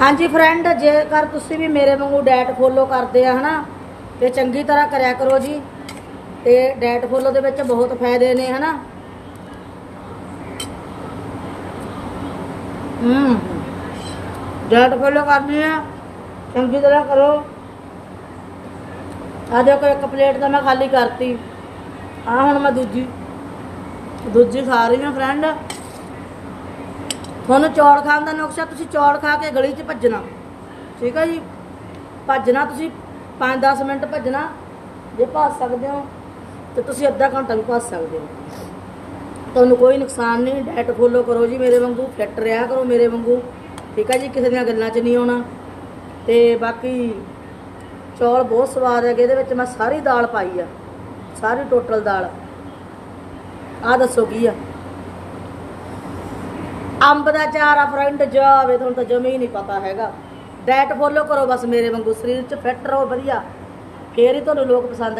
ਹਾਂਜੀ ਫਰੈਂਡ ਜੇਕਰ ਤੁਸੀਂ ਵੀ ਮੇਰੇ ਵਾਂਗੂ ਡਾਈਟ ਫੋਲੋ ਕਰਦੇ ਆ, ਹਨਾ, ਤੇ ਚੰਗੀ ਤਰ੍ਹਾਂ ਕਰਿਆ ਕਰੋ ਜੀ, ਤੇ ਡਾਈਟ ਫੋਲੋ ਦੇ ਵਿੱਚ ਬਹੁਤ ਫਾਇਦੇ ਨੇ, ਹਨਾ। ਹੂੰ ਡਾਈਟ ਫੋਲੋ ਕਰਨੀ ਆ, ਚੰਗੀ ਤਰ੍ਹਾਂ ਕਰੋ। ਆ ਦੇਖੋ, ਇੱਕ ਪਲੇਟ ਤਾਂ ਮੈਂ ਖਾਲੀ ਕਰਤੀ। ਆ ਹੁਣ ਮੈਂ ਦੂਜੀ ਦੂਜੀ ਖਾ ਰਹੀ ਹਾਂ ਫਰੈਂਡ ਤੁਹਾਨੂੰ ਚੌਲ ਖਾਣ ਦਾ ਨੁਕਸਾ ਤੁਸੀਂ ਚੌਲ ਖਾ ਕੇ ਗਲੀ 'ਚ ਭੱਜਣਾ। ਠੀਕ ਹੈ ਜੀ? ਭੱਜਣਾ ਤੁਸੀਂ 5-10 ਮਿੰਟ ਭੱਜਣਾ। ਜੇ ਭੱਜ ਸਕਦੇ ਹੋ, ਤੇ ਤੁਸੀਂ ਅੱਧਾ ਘੰਟਾ ਵੀ ਭੱਜ ਸਕਦੇ ਹੋ। ਤੁਹਾਨੂੰ ਕੋਈ ਨੁਕਸਾਨ ਨਹੀਂ ਡਾਈਟ ਫੋਲੋ ਕਰੋ ਜੀ ਮੇਰੇ ਵਾਂਗੂ ਫਿੱਟ ਰਿਹਾ ਕਰੋ ਮੇਰੇ ਵਾਂਗੂ। ਠੀਕ ਹੈ ਜੀ? ਕਿਸੇ ਦੀਆਂ ਗੱਲਾਂ 'ਚ ਨਹੀਂ ਆਉਣਾ। ਤੇ ਬਾਕੀ ਚੌਲ ਬਹੁਤ ਸਵਾਦ ਹੈਗੇ, ਇਹਦੇ ਵਿੱਚ ਮੈਂ ਸਾਰੀ ਦਾਲ ਪਾਈ ਆ। ਸਾਰੀ ਟੋਟਲ ਦਾਲ। ਆ ਦੱਸੋ ਕੀ ਆ? ਅੰਬ ਦਾ ਚਾਰਾ ਫਰੰਟ ਜਾਵੇ, ਤੁਹਾਨੂੰ ਤਾਂ ਜਮੇ ਹੀ ਨਹੀਂ ਪਤਾ ਹੈਗਾ। ਡਾਈਟ ਫੋਲੋ ਕਰੋ ਬਸ ਮੇਰੇ ਵਾਂਗੂ, ਸਰੀਰ 'ਚ ਫਿੱਟ ਰਹੋ, ਵਧੀਆ। ਫੇਰ ਹੀ ਤੁਹਾਨੂੰ ਲੋਕ ਪਸੰਦ